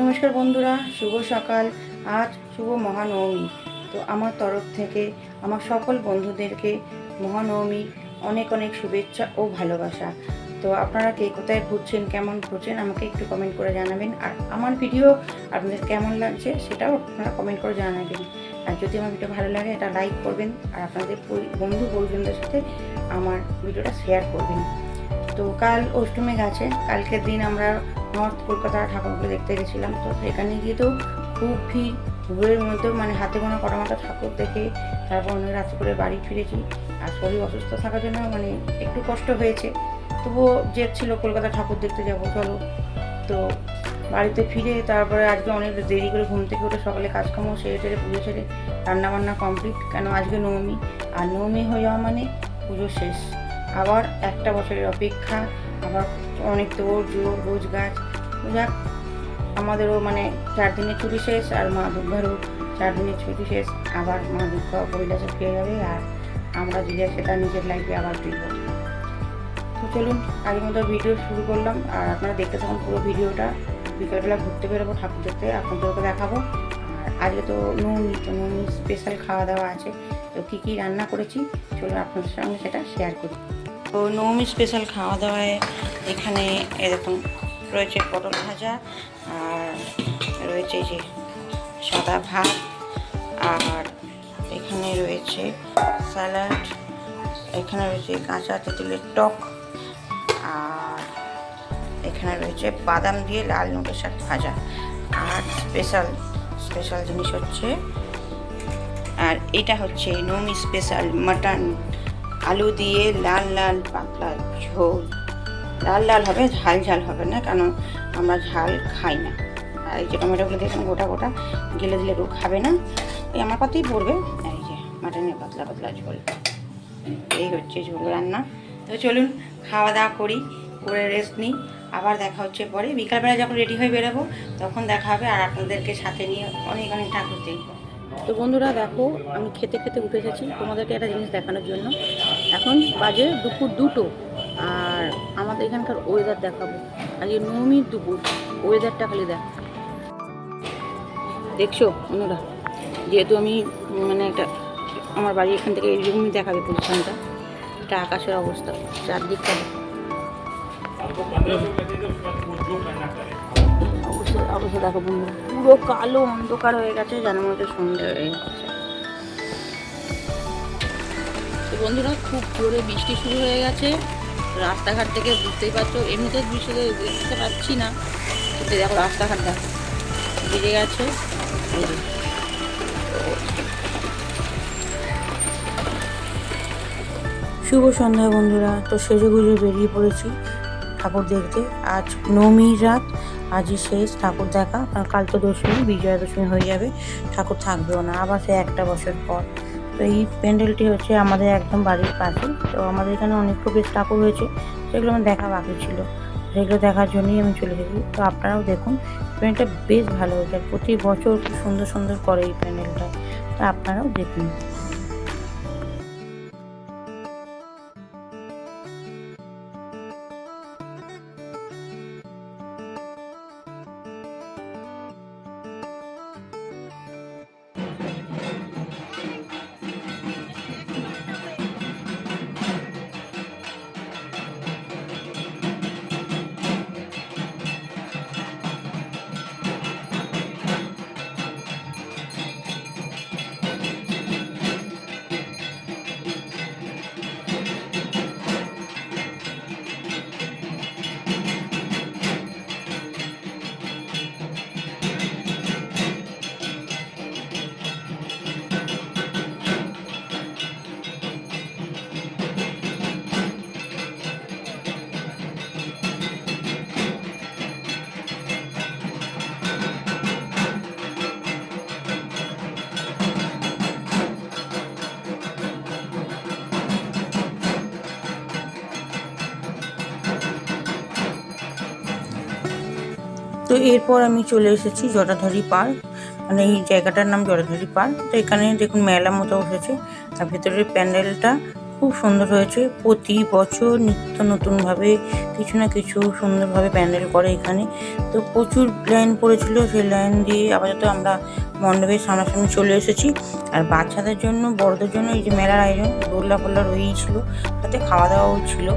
নমস্কার বন্ধুরা, শুভ সকাল, আজ শুভ মহানবমী। তো আমার তরফ থেকে আমার সকল বন্ধুদেরকে মহানবমী অনেক অনেক শুভেচ্ছা ও ভালোবাসা। তো আপনারা কে কোথায় ঘুরছেন, কেমন ঘুরছেন, আমাকে একটু কমেন্ট করে জানাবেন। আর আমার ভিডিও আপনাদের কেমন লাগছে, সেটাও আপনারা কমেন্ট করে জানাবেন। আর যদি আমার ভিডিও ভালো লাগে, এটা লাইক করবেন। আর আপনাদের বন্ধু পরিজনদের সাথে আমার ভিডিওটা শেয়ার করবেন। তো কাল অষ্টমী গেছে, কালকের দিন আমরা নর্থ কলকাতার ঠাকুরগুলো দেখতে গেছিলাম। তো সেখানে গিয়ে তো খুব ভিড় ভিড়ের মধ্যেও মানে হাতে গোনা কটা মতো ঠাকুর দেখে তারপর অনেক রাত্রে করে বাড়ি ফিরেছি। আর শরীর অসুস্থ থাকার জন্য মানে একটু কষ্ট হয়েছে। তবুও জেদ ছিল কলকাতা ঠাকুর দেখতে যাব, চলো। তো বাড়িতে ফিরে তারপরে আজকে অনেক দেরি করে ঘুম থেকে উঠে সকালে কাজকর্ম সেরে টেরে পুজো সেরে রান্নাবান্না কমপ্লিট। কেন আজকে নবমী? আর নবমী হয়ে যাওয়া মানে পুজো শেষ। আবার একটা বছরের অপেক্ষা, আবার অনেক দৌড় জোর রোজ গাছ। যাক, আমাদেরও মানে চার দিনের ছুটি শেষ আর মা দুর্গারও চার দিনের ছুটি শেষ। আবার মা দুর্গা কৈলাসে ফিরে যাবে আর আমরা যে যার সেটা নিজের লাইফে আবার ফিরব। তো চলুন, আগের মতো ভিডিও শুরু করলাম। আর আপনারা দেখতে থাকুন পুরো ভিডিওটা। বিকেলবেলা ঘুরতে বেরোবো, ঠাকুর দেখতে। আপনাদেরকে দেখাবো। আর আজকে তো নুনি তো নুনি স্পেশাল খাওয়া দাওয়া আছে। তো কী কী রান্না করেছি, চলুন আপনাদের সঙ্গে সেটা শেয়ার করি। তো নবমী স্পেশাল খাওয়া দাওয়ায় এখানে এরকম রয়েছে পটল ভাজা আর রয়েছে যে সাদা ভাত আর এখানে রয়েছে স্যালাড, এখানে রয়েছে কাঁচা তেঁতুলের টক আর এখানে রয়েছে বাদাম দিয়ে লাল নোটের শাক ভাজা। আর স্পেশাল স্পেশাল জিনিস হচ্ছে, আর এটা হচ্ছে নমি স্পেশাল মাটন আলু দিয়ে লাল লাল পাতলা ঝোল। লাল লাল হবে, ঝাল ঝাল হবে না, কারণ আমরা ঝাল খাই না। আর এই যে টমেটোগুলো দেখুন গোটা গোটা গেলে দিলে কেউ খাবে না। এই আমার পাতেই পড়বে। এই যে মাটনের পাতলা পাতলা ঝোল। এই হচ্ছে ঝোল রান্না। তো চলুন খাওয়া দাওয়া করি, করে রেস্ট নিই। আবার দেখা হচ্ছে পরে। বিকালবেলা যখন রেডি হয়ে বেরোবো, তখন দেখা হবে। আর আপনাদেরকে সাথে নিয়ে অনেক অনেক ঠাকুর দেখব। তো বন্ধুরা দেখো, আমি খেতে খেতে উঠে এসেছি তোমাদেরকে একটা জিনিস দেখানোর জন্য। এখন বাজে দুপুর দুটো, আর আমাদের এখানকার ওয়েদার দেখাবো। আজকে নবমীর দুপুর ওয়েদারটা খালি দেখ। দেখছ বন্ধুরা, যেহেতু আমি মানে একটা, আমার বাড়ি এখান থেকে এইরকমই দেখাবে পজিশনটা এটা আকাশের অবস্থা, চারদিকটা অবশ্যই অবশ্যই দেখো বন্ধুরা। পুরো কালো অন্ধকার হয়ে গেছে যেন হচ্ছে সন্ধ্যে হয়ে গেছে। বন্ধুরা, খুব জোরে বৃষ্টি শুরু হয়ে গেছে। রাস্তাঘাট থেকে বুঝতেই পারছ, এমনিতে বৃষ্টি দেখতে পাচ্ছি না। কিন্তু দেখো, রাস্তাঘাট বেড়ে গেছে। শুভ সন্ধ্যা বন্ধুরা, তো সেজে গুজে বেরিয়ে পড়েছি ঠাকুর দেখতে। আজ নবমীর রাত আজই শেষ। ঠাকুর দেখা। কারণ কাল তো দশমী, বিজয়া দশমী হয়ে যাবে। ঠাকুর থাকবেও না। আবার সে একটা বছর পর। তো এই প্যান্ডেলটি হচ্ছে আমাদের একদম বাড়ির পাশে। তো আমাদের এখানে অনেক বেশ ঠাকুর হয়েছে। সেগুলো আমার দেখা বাকি ছিল। সেগুলো দেখার জন্যই আমি চলে গেছি তো আপনারাও দেখুন, প্যান্ডেলটা বেশ ভালো হয়েছে। প্রতি বছর খুব সুন্দর সুন্দর করে এই প্যান্ডেলটা। তো আপনারাও দেখুন। তো এরপর আমি চলে এসেছি জটাধারী পার্ক। মানে এই জায়গাটার নাম জটাধারী পার্ক। তো এখানে দেখুন মেলা মতো উঠেছে আর ভেতরের প্যান্ডেলটা খুব সুন্দর হয়েছে। প্রতি বছর নিত্য নতুনভাবে কিছু না কিছু সুন্দরভাবে প্যান্ডেল করে এখানে। তো প্রচুর লাইন পড়েছিল। সেই লাইন দিয়ে আপাতত আমরা মণ্ডপের সামনাসামনি চলে এসেছি। আর বাচ্চাদের জন্য, বড়দের জন্য এই যে মেলার আয়োজন দোল্লা ফোল্লা রয়েই ছিল সাথে খাওয়া দাওয়াও ছিল।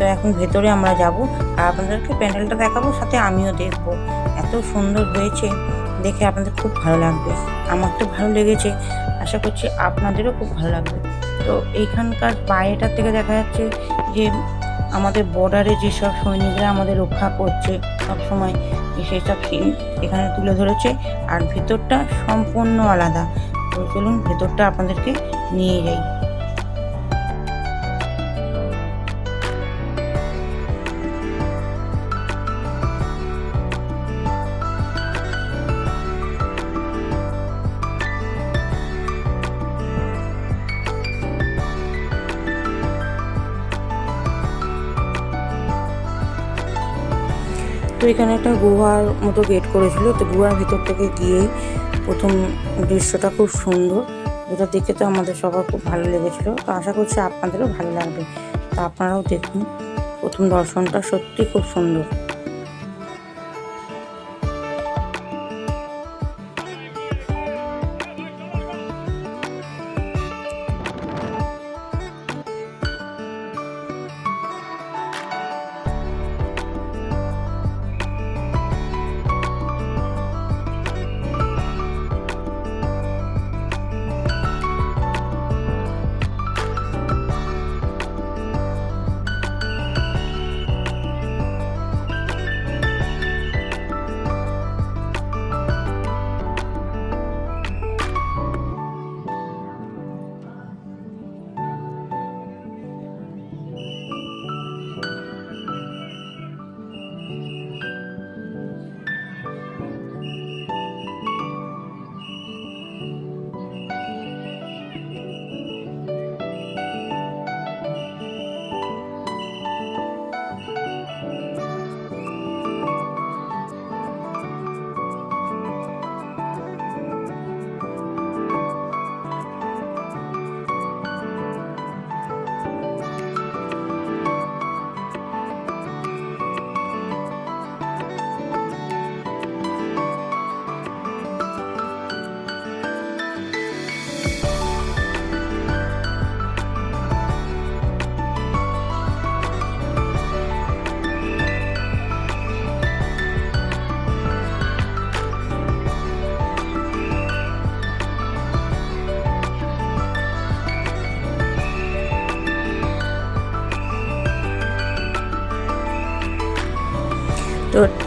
তো এখন ভেতরে আমরা যাব আর আপনাদেরকে প্যান্ডেলটা দেখাবো, সাথে আমিও দেখব। এত সুন্দর হয়েছে, দেখে আপনাদের খুব ভালো লাগবে। আমার তো ভালো লেগেছে, আশা করছি আপনাদেরও খুব ভালো লাগবে। তো এইখানকার বাইরেটার থেকে দেখা যাচ্ছে যে আমাদের বর্ডারে যেসব সৈনিকরা আমাদের রক্ষা করছে সব সময় সেই সব সিন এখানে তুলে ধরেছে, আর ভেতরটা সম্পূর্ণ আলাদা। তো চলুন ভেতরটা আপনাদেরকে নিয়ে যাই। তো এখানে একটা গুহার মতো গেট করেছিল। তো গুহার ভিতর থেকে গিয়েই প্রথম দৃশ্যটা খুব সুন্দর। যেটা দেখে তো আমাদের সবার খুব ভালো লেগেছিল। তো আশা করছি আপনাদেরও ভালো লাগবে। তা আপনারাও দেখুন। প্রথম দর্শনটা সত্যি খুব সুন্দর।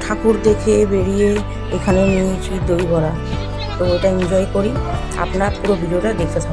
ঠাকুর দেখে বেরিয়ে এখানে নিয়েছি দই বড়া। তো ওটা এনজয় করি। আপনার পুরো ভিডিওটা দেখতে থাকুন।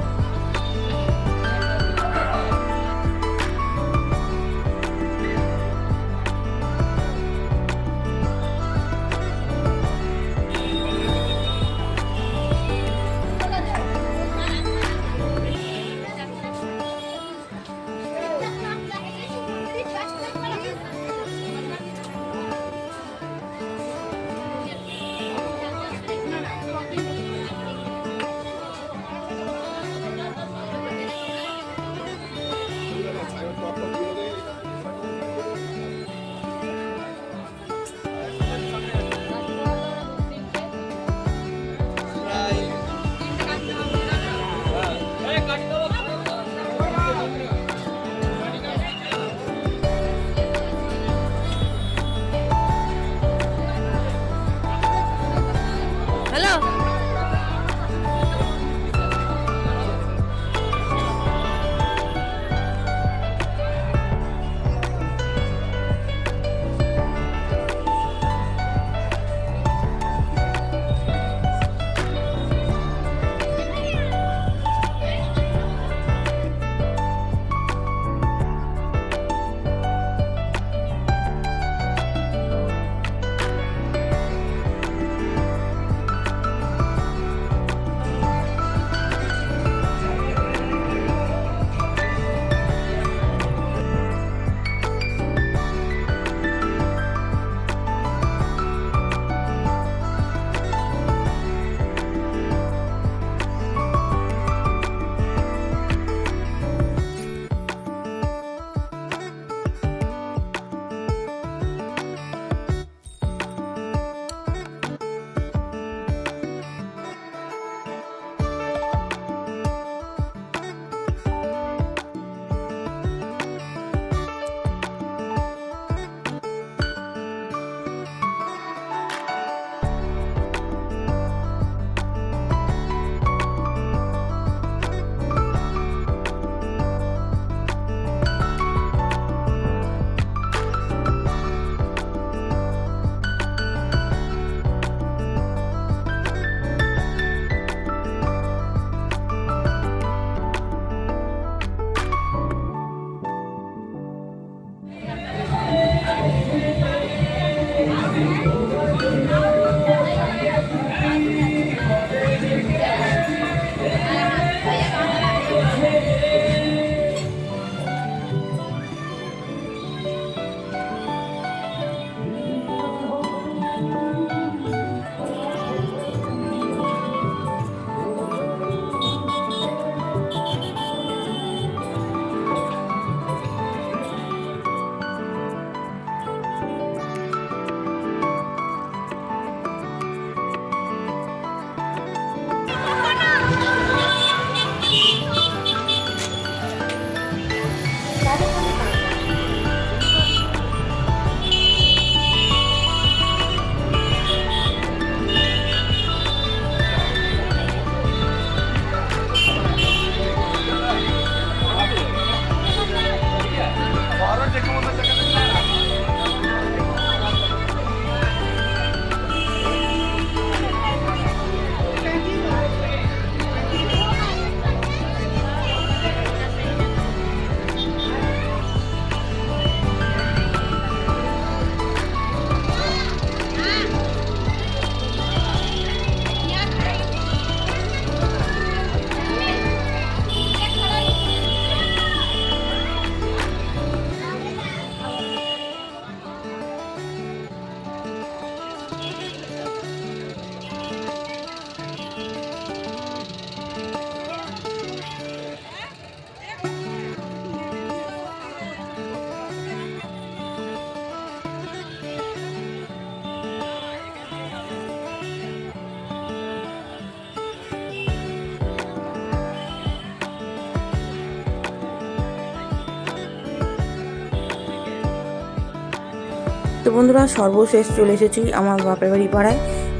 বন্ধুরা, সর্বশেষ চলে এসেছি আমার বাপের বাড়ি পাড়ায়।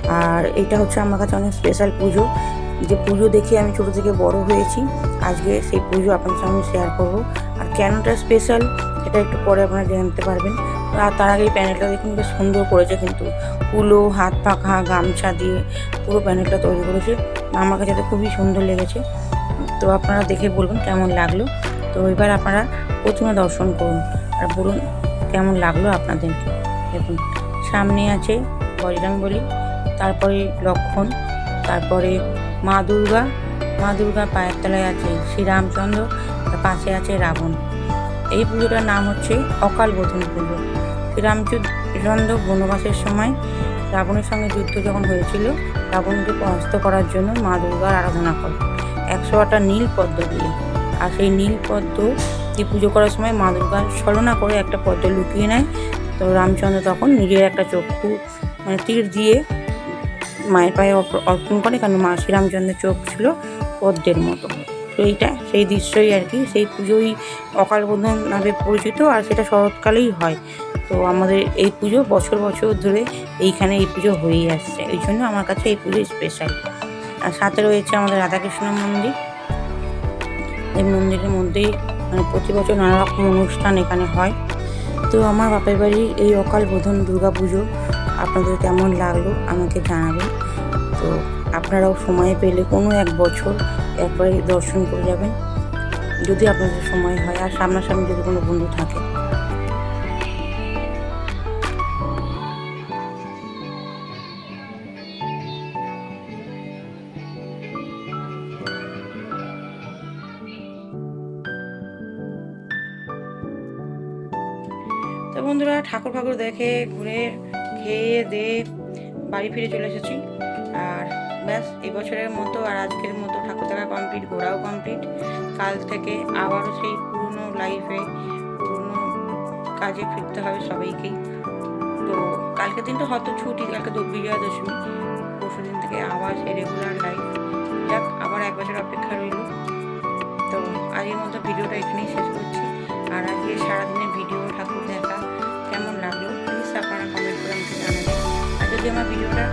আর এটা হচ্ছে আমার কাছে অনেক স্পেশাল পুজো। যে পুজো দেখে আমি ছোটো থেকে বড় হয়েছি। আজকে সেই পুজো আপনার সঙ্গে শেয়ার করব। আর কেনটা স্পেশাল এটা একটু পরে আপনারা জানতে পারবেন। আর তার আগে প্যানেলটা দেখুন, বেশ সুন্দর করেছে কিন্তু। কুলো হাত পাখা, গামছা দিয়ে পুরো প্যানেলটা তৈরি করেছে। আমার কাছে তো খুবই সুন্দর লেগেছে। তো আপনারা দেখে বলবেন কেমন লাগল। তো এবার আপনারা প্রথমে দর্শন করুন। আর বলুন কেমন লাগল আপনাদেরকে। দেখুন, সামনে আছে বজরং বলি তারপরে লক্ষণ, তারপরে মা দুর্গা মা দুর্গা পায়ের তলায় আছে শ্রীরামচন্দ্র পাশে আছে রাবণ। এই পুজোটার নাম হচ্ছে অকাল বোধন পুজো। শ্রীরামচন্দ্র বনবাসের সময় রাবণের সঙ্গে যুদ্ধ যখন হয়েছিল, রাবণকে পরাস্ত করার জন্য মা দুর্গার আরাধনা করে। একশো আটটা নীল পদ্ম দিয়ে। আর সেই নীল পদ্ম দিয়ে পুজো করার সময় মা দুর্গা ছলনা করে একটা পদ্ম লুকিয়ে নেয়। তো রামচন্দ্র তখন নিজের একটা চক্ষু মানে তীর দিয়ে মায়ের পায়ে অর্প- অর্পণ করে, কারণ মা শ্রীরামচন্দ্রের চোখ ছিল পদ্মের মতো। তো এইটা, সেই দৃশ্যই আর কি, সেই পুজোই অকাল বোধন নামে পরিচিত, আর সেটা শরৎকালেই হয়। তো আমাদের এই পুজো বছর বছর ধরে এইখানে এই পুজো হয়েই আসছে। এই জন্য আমার কাছে এই পুজো স্পেশাল আর সাথে রয়েছে আমাদের রাধাকৃষ্ণ মন্দির। এই মন্দিরের মধ্যেই মানে প্রতি বছর নানা রকম অনুষ্ঠান এখানে হয়। তো আমার বাপের বাড়ির এই অকাল বোধন দুর্গা পুজো আপনাদের কেমন লাগল আমাকে জানাবেন। তো আপনারাও সময় পেলে কোনো এক বছর একবার দর্শন করে যাবেন। যদি আপনাদের সময় হয় আর সামনাসামনি যদি কোনো বন্ধু থাকে বন্ধুরা ঠাকুর ফাকুর দেখে, ঘুরে খেয়ে দিয়ে বাড়ি ফিরে চলে এসেছি। আর ব্যাস, এবছরের মতো আর আজকের মতো ঠাকুর দেখা কমপ্লিট ঘোরাও কমপ্লিট কাল থেকে আবারও সেই পুরনো লাইফে পুরনো কাজে ফিরতে হবে সবাইকেই তো কালকে দিনটা হয়তো ছুটি, কালকে তো বিজয়া দশমী। পরশু দিন থেকে আবার সেই রেগুলার লাইফ যাক, আবার এক বছর অপেক্ষা রইল। তো আজকের মতো ভিডিওটা এখানেই শেষ করছি। আর আজকে সারাদিনের যদি আমার ভিডিওটা